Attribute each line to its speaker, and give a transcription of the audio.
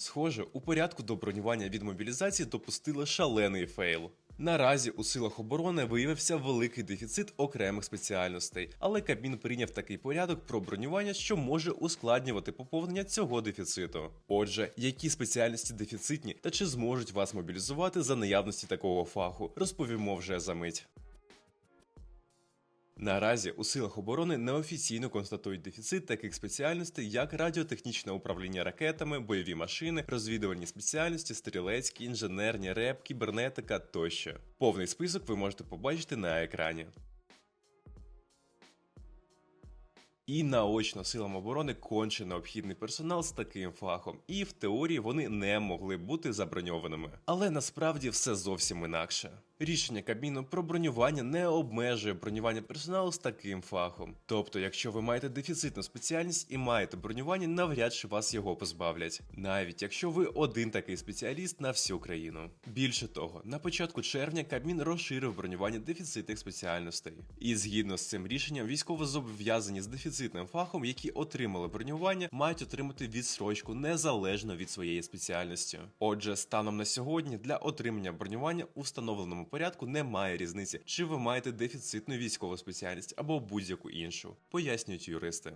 Speaker 1: Схоже, у порядку до бронювання від мобілізації допустили шалений фейл. Наразі у силах оборони виявився великий дефіцит окремих спеціальностей, але Кабмін прийняв такий порядок про бронювання, що може ускладнювати поповнення цього дефіциту. Отже, які спеціальності дефіцитні та чи зможуть вас мобілізувати за наявності такого фаху, розповімо вже за мить. Наразі у силах оборони неофіційно констатують дефіцит таких спеціальностей, як радіотехнічне управління ракетами, бойові машини, розвідувальні спеціальності, стрілецькі, інженерні, реп, кібернетика тощо. Повний список ви можете побачити на екрані. І наочно силам оборони конче необхідний персонал з таким фахом, і в теорії вони не могли бути заброньованими. Але насправді все зовсім інакше. Рішення Кабміну про бронювання не обмежує бронювання персоналу з таким фахом. Тобто, якщо ви маєте дефіцитну спеціальність і маєте бронювання, навряд чи вас його позбавлять, навіть якщо ви один такий спеціаліст на всю країну. Більше того, на початку червня Кабмін розширив бронювання дефіцитних спеціальностей. І згідно з цим рішенням, військовозобов'язані з дефіцитним фахом, які отримали бронювання, мають отримати відсрочку незалежно від своєї спеціальності. Отже, станом на сьогодні для отримання бронювання у встановленому порядку немає різниці, чи ви маєте дефіцитну військову спеціальність або будь-яку іншу, пояснюють юристи.